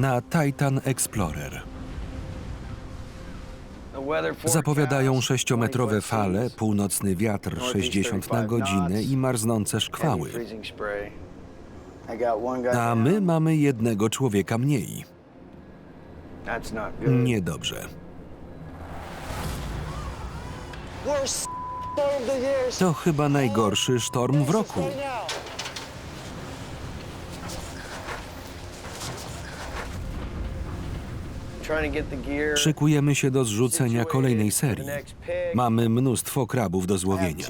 na Titan Explorer. Zapowiadają sześciometrowe fale, północny wiatr 60 na godzinę i marznące szkwały. A my mamy jednego człowieka mniej. Niedobrze. To chyba najgorszy sztorm w roku. Szykujemy się do zrzucenia kolejnej serii. Mamy mnóstwo krabów do złowienia.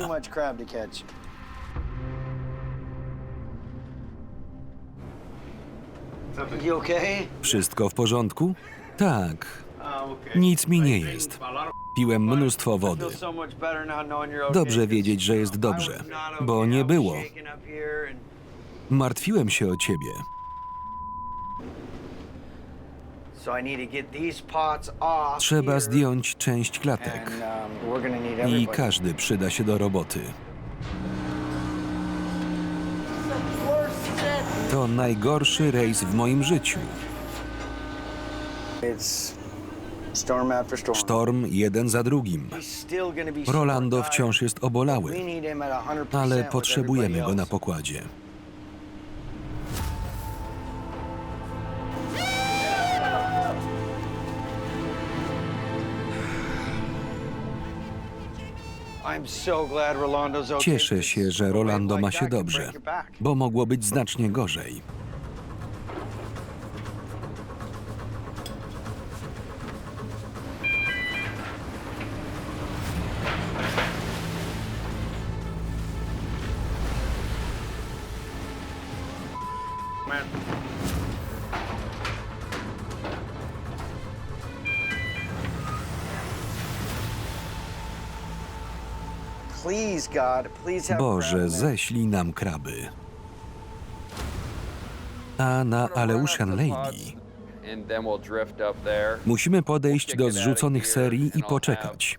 Wszystko w porządku? Tak. Nic mi nie jest. Piłem mnóstwo wody. Dobrze wiedzieć, że jest dobrze, bo nie było. Martwiłem się o ciebie. Trzeba zdjąć część klatek i każdy przyda się do roboty. To najgorszy rejs w moim życiu. Sztorm jeden za drugim. Rolando wciąż jest obolały, ale potrzebujemy go na pokładzie. Cieszę się, że Rolando ma się dobrze, bo mogło być znacznie gorzej. Boże, ześlij nam kraby. A na Aleutian Lady musimy podejść do zrzuconych serii i poczekać.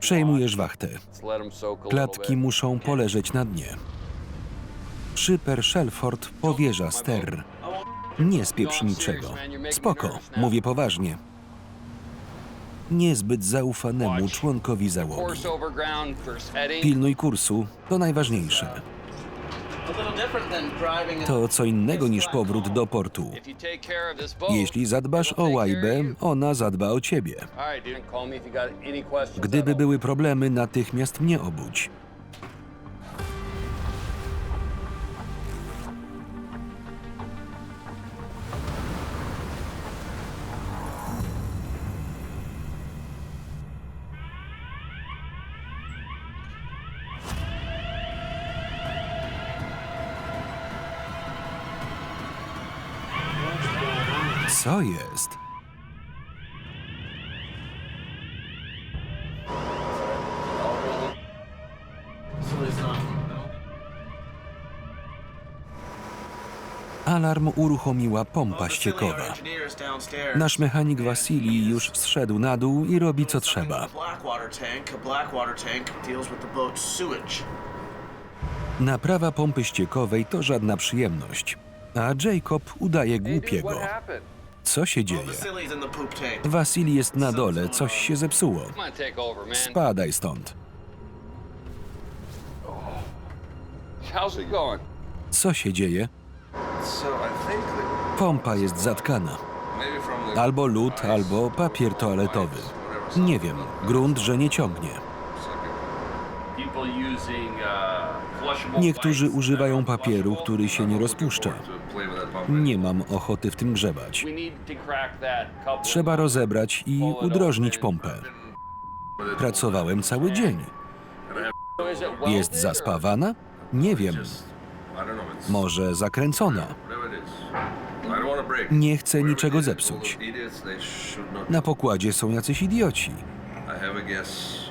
Przejmujesz wachtę. Klatki muszą poleżeć na dnie. Szyper Shelford powierza ster. Nie spieprz niczego. Spoko, mówię poważnie. Niezbyt zaufanemu członkowi załogi. Pilnuj kursu, to najważniejsze. To co innego niż powrót do portu. Jeśli zadbasz o łajbę, ona zadba o ciebie. Gdyby były problemy, natychmiast mnie obudź. Co jest? Alarm uruchomiła pompa ściekowa. Nasz mechanik Wasili już zszedł na dół i robi co trzeba. Naprawa pompy ściekowej to żadna przyjemność, a Jacob udaje głupiego. Co się dzieje? Wasili jest na dole, coś się zepsuło. Spadaj stąd. Co się dzieje? Pompa jest zatkana. Albo lód, albo papier toaletowy. Nie wiem, grunt, że nie ciągnie. Niektórzy używają papieru, który się nie rozpuszcza. Nie mam ochoty w tym grzebać. Trzeba rozebrać i udrożnić pompę. Pracowałem cały dzień. Jest zaspawana? Nie wiem. Może zakręcona. Nie chcę niczego zepsuć. Na pokładzie są jacyś idioci.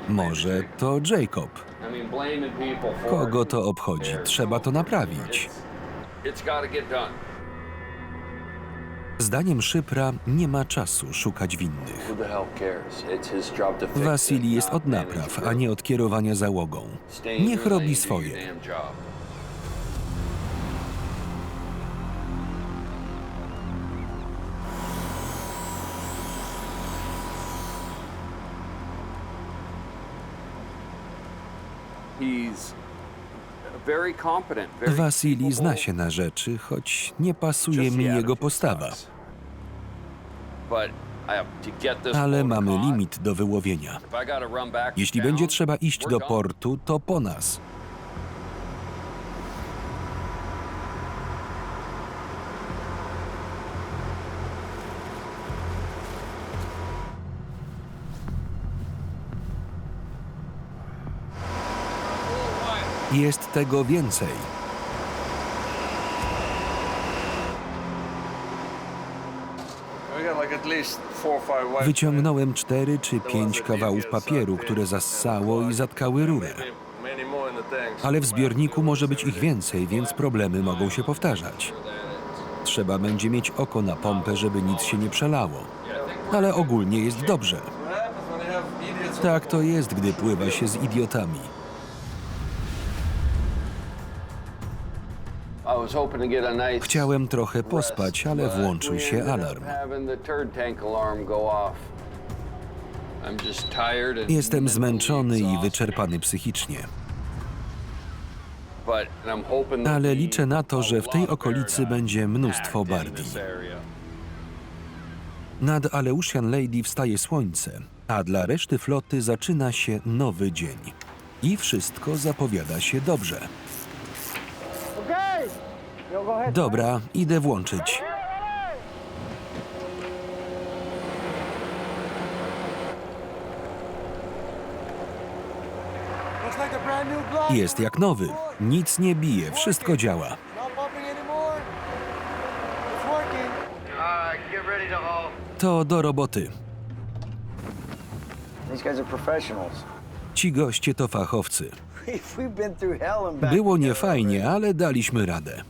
Może to Jacob. Kogo to obchodzi? Trzeba to naprawić. Zdaniem Szypra nie ma czasu szukać winnych. Wasili jest od napraw, a nie od kierowania załogą. Niech robi swoje. Wasili zna się na rzeczy, choć nie pasuje mi jego postawa. Ale mamy limit do wyłowienia. Jeśli będzie trzeba iść do portu, to po nas. Jest tego więcej. Wyciągnąłem cztery czy pięć kawałów papieru, które zassało i zatkały rurę. Ale w zbiorniku może być ich więcej, więc problemy mogą się powtarzać. Trzeba będzie mieć oko na pompę, żeby nic się nie przelało. Ale ogólnie jest dobrze. Tak to jest, gdy pływa się z idiotami. Chciałem trochę pospać, ale włączył się alarm. having the turd tank alarm go off. I'm just tired and Jestem zmęczony i wyczerpany psychicznie. Ale liczę na to, że w tej okolicy bear będzie mnóstwo area. Nad Aleutian Lady wstaje słońce, a dla reszty floty zaczyna się nowy dzień. I wszystko zapowiada się dobrze. Dobra, idę włączyć. Jest jak nowy. Nic nie bije, wszystko działa. To do roboty. Ci goście to fachowcy. Było niefajnie, ale daliśmy radę.